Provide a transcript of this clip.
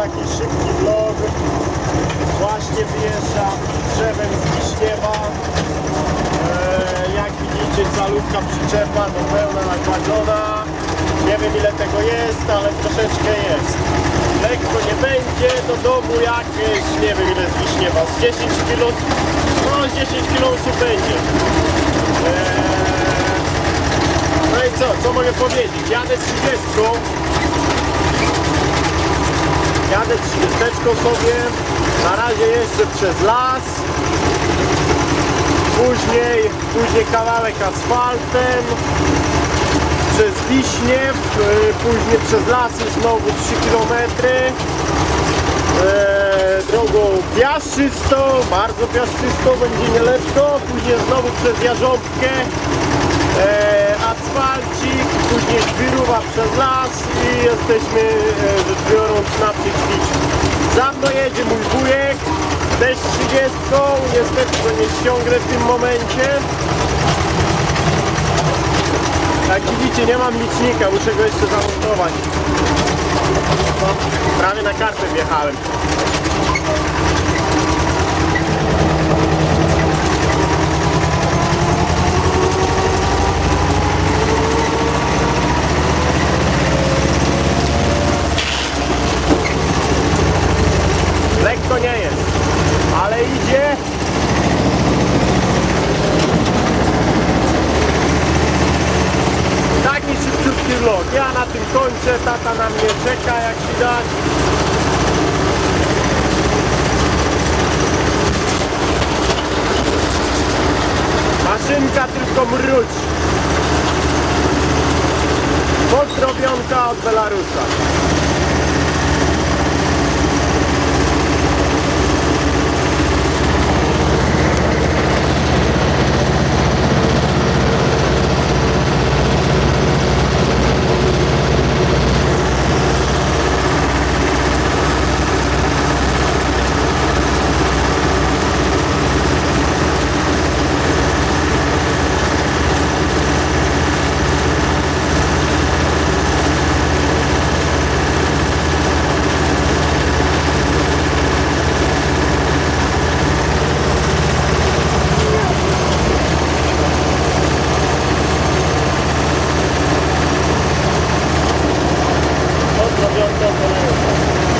taki szybki vlog. Właśnie wyjeżdżam z drzewem z Wiśniewa. E, jak widzicie, calówka przyczepa do pełna nakładzona. Nie wiem ile tego jest, ale troszeczkę jest. Lekko nie będzie, do domu jakieś, nie wiem ile z Wiśniewa, z 10 kg, no z 10 kg będzie. E, no i co, co mogę powiedzieć? Jadę z 30 Jadę 30 sobie, na razie jeszcze przez las. Później, później kawałek asfaltem, przez Wiśniew, y, później przez lasy znowu 3 km. E, drogą piaszczystą, bardzo piaszczystą, będzie nieletko, później znowu przez Jarząbkę, e, przez las i jesteśmy, e, rzecz biorąc, na Przyćwiczu. Za mną jedzie mój wujek, też 30, niestety go nie ściągnę w tym momencie. Jak widzicie, nie mam licznika, muszę go jeszcze zamontować. Prawie na kartę wjechałem. Lekko nie jest, ale idzie. Taki szybciutki vlog. Ja na tym kończę, tata na mnie czeka jak widać. Maszynka tylko mruć. Pozdrowionka od Belarusa.